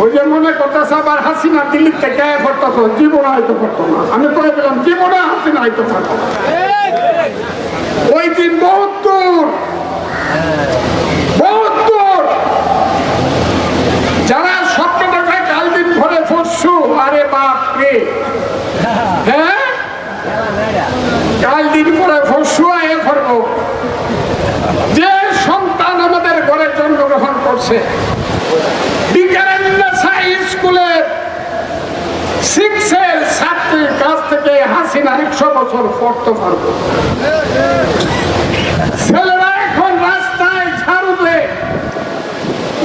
ওই যে মনে করতেছে আবার হাসিনা দিল্লির থেকে করতেছ জীবন হয়তো করতো না। আমি করে দিলাম, জীবনে হাসিনা হয়তো করতো ওই দিন বহুত দূর যারা স্বপ্ন কাল দিন ভরে পরশু, আরে বাপ রে। হ্যাঁ? কাল দিন পরে পরশু আয়ে করব যে সন্তান আমাদের ঘরে জন্মগ্রহণ করছে সিক্সের ছাত্রীর কাছ থেকে হাসিনা একশো বছর পড়তে পারব। ছেলেরা এখন রাস্তায় ঝাড়ু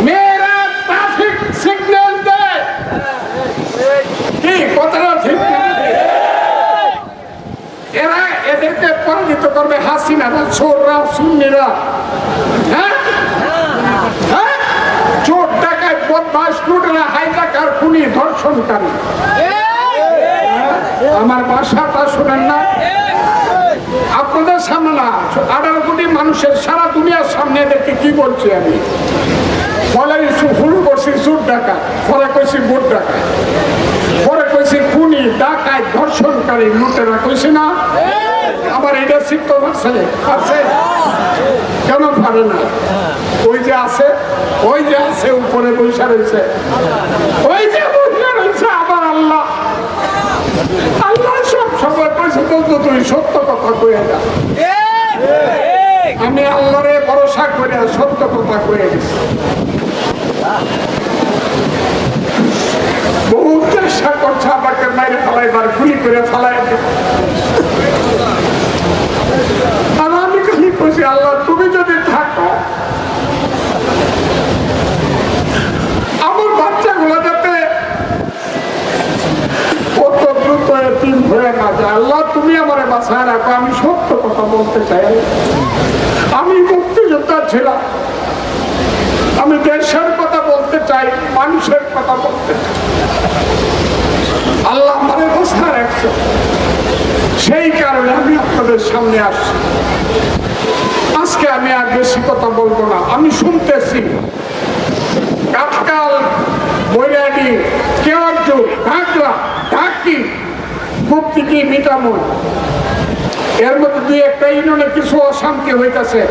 মেয়েরা ট্রাফিক সিগন্যাল দেয়। কি কথাটা ঠিক? এরা এদেরকে পরাজিত করবে হাসিনারা, চোররা, সুন্নিরা। হ্যাঁ চোর ডাকায় বদমাস লুটেরা হাইজাকার খুনি ধর্ষণকারী আমার ভাষাটা শুনেন না। আপনাদের সামনে না, আঠারো কোটি মানুষের সারা দুনিয়ার সামনে এদেরকে কি বলছি আমি? ফলে শুরু করছি চোর ডাকা, ফলে কইছি ভোট ডাকা। পরে কইছি খুনি, ডাকায়, ধর্ষণকারী, লুটেরা কইছি না। আমার এটা শিখতে পারছে? পারছে? কেন পারে না? ওই যে আছে, ওই যে আছে, উপরে বৈশা রয়েছে। ওই যে বৈশা রয়েছে আবার আল্লাহ আল্লাহ সব সময় কইছে তুই সত্য কথা কয়ে যা আমি আল্লাহরে ভরসা করে সত্য কথা কয়ে গেছি বহু চেষ্টা করছে আমাকে মাইরে ফেলাইবার, গুলি করে ফেলাই আর আমি খালি কইছি আল্লাহ তুমি যদি থাকো আমার বাচ্চাগুলো যাতে কত দ্রুত এতিম হয়ে না যায় আল্লাহ বাসায় রাখো আমি সত্য কথা বলতে চাই। আমি আমি দেশের কথা বলতে চাই, মানুষের কথা বলতে চাই। আল্লাহ রাখছে। সেই কারণে আমি আপনাদের সামনে আসছি। আজকে আমি আর বেশি কথা বলব না। আমি শুনতেছি কাটকাল বৈরাডি কেওয়ার্জু ঢাকরা ঢাকি মুক্তিটি মিটামুন এর মধ্যে দুই একটা ইউনিয়নে কিছু অশান্তি হইতেছে।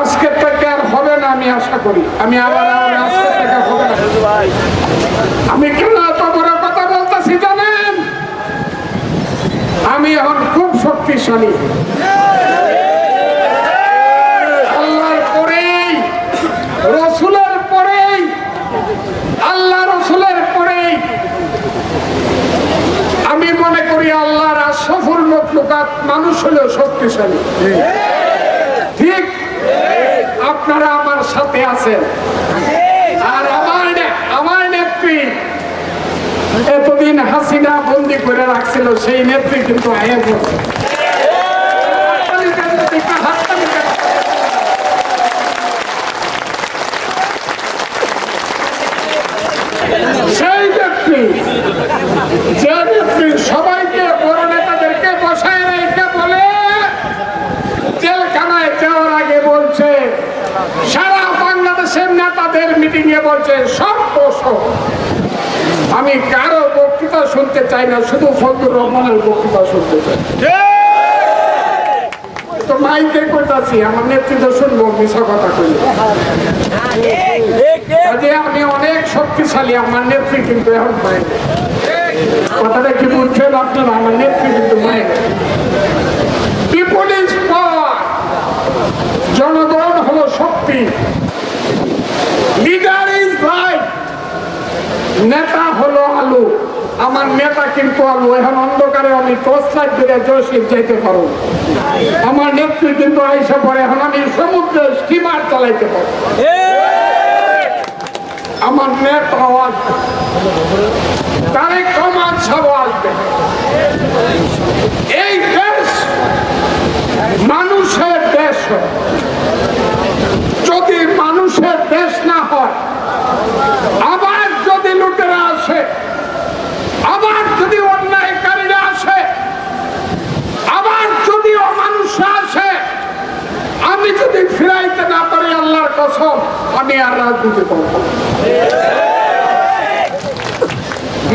আজকের থেকে আর হবে না, আমি আশা করি। আমি আবার থেকে হবে না। আমি কেন এত বড় কথা বলতেছি জানেন? আমি এখন খুব শক্তিশালী আল্লাহর পরেই রসুলের পরেই আল্লাহ রসুলের পরেই আমি মনে করি আল্লাহর সফল মানুষ হলেও শক্তিশালী। ঠিক? আপনারা আমার সাথে আছেন। আর আমার আমার নেত্রী এতদিন হাসিনা বন্দি করে রাখছিল সেই নেত্রী কিন্তু আয়ে পড়ছে। সেই নেত্রী যে নেত্রী সবাইকে মিটিং এ বলছে, সব আমি কারও বক্তৃতা শুনতে চাই না, শুধু ফজলুর রহমানের বক্তৃতা শুনতে চাই। তো মাইকে কইতাছি আমার নেতৃত্ব শুনব মিশা কথা কই। কাজে আমি অনেক শক্তিশালী, আমার নেত্রী কিন্তু এখন পাই কথাটা কি বুঝছেন আপনারা? আমার নেত্রী কিন্তু পাই পিপল ইজ পাওয়ার। জনগণ হলো শক্তি। নেতা হলো আলু। আমার নেতা কিন্তু আলু। এখন অন্ধকারে আমি টর্চ লাইট দিয়ে জয়শীল যেতে পারো আমার নেত্রী কিন্তু আইসা পরে এখন আমি সমুদ্রে স্টিমার চালাইতে পারো আমার নেতা তারে কমান সব আসবে। এই দেশ মানুষের দেশ হয়। যদি মানুষের দেশ না হয় আবার যদি লুটেরা আসে আবার যদি অন্যায়কারীরা আসে আবার যদি আসে আমি আর রাজনীতি করব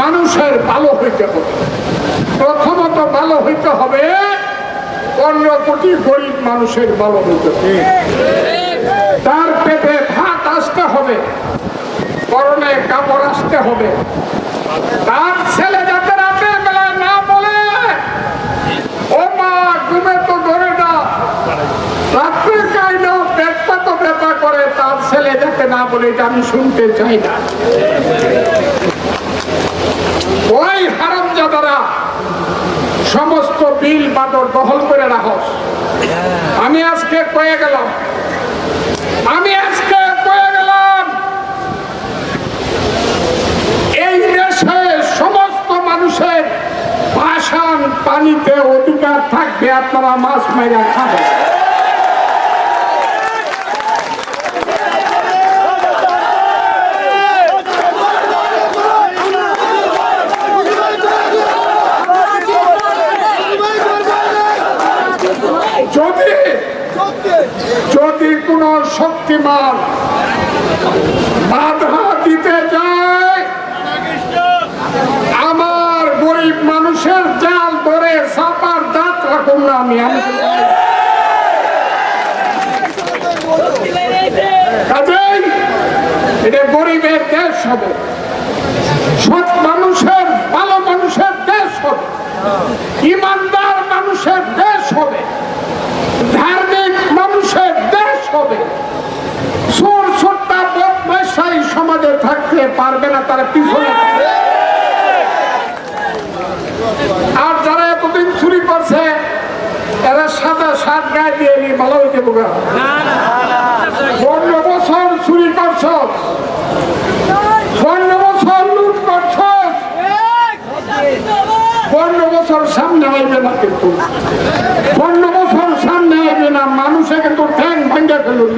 মানুষের ভালো হইতে হবে। প্রথমত ভালো হইতে হবে পনেরো কোটি গরিব মানুষের ভালো হইতে হবে। তার পেটে ভাত আসতে হবে, পরনে কাপড় আসতে হবে। তার ছেলে যাতে রাতের বেলায় না বলে ও মা ঘুমে তো ধরে না রাত্রে কাইলেও পেটটা তো ব্যথা করে তার ছেলে যাতে না বলে এটা আমি শুনতে চাই না। ওই হারামজাদারা, সমস্ত বিল বাদর দখল করে রাখস আমি আজকে কয়ে গেলাম, আমি আজকে কয়ে গেলাম, এই দেশে সমস্ত মানুষের পাষাণ পানিতে অধিকার থাকবে, আপনারা মাছ মেরা খাবেন। শক্তিমান। বাধা দিতে যায় আমার গরিব মানুষের জাল ধরে সাপার দাঁত রাখুন না আমি কাজেই এটা গরিবের দেশ হবে সৎ মানুষের ভালো মানুষের দেশ হবে ইমানদার মানুষের দেশ হবে ধার্মিক মানুষের দেশ হবে সুর ছোট্টা বদমাশাই সমাজে থাকতে পারবে না, তারা পিছনে আর যারা এতদিন চুরি করছে, এরা সাদা শার্ট গায়ে দিয়ে ভালো হইতে বছর চুরি করছ। পনেরো করছ। না কিন্তু। কিন্তু ঠ্যাং ভাঙ্গে ফেলুন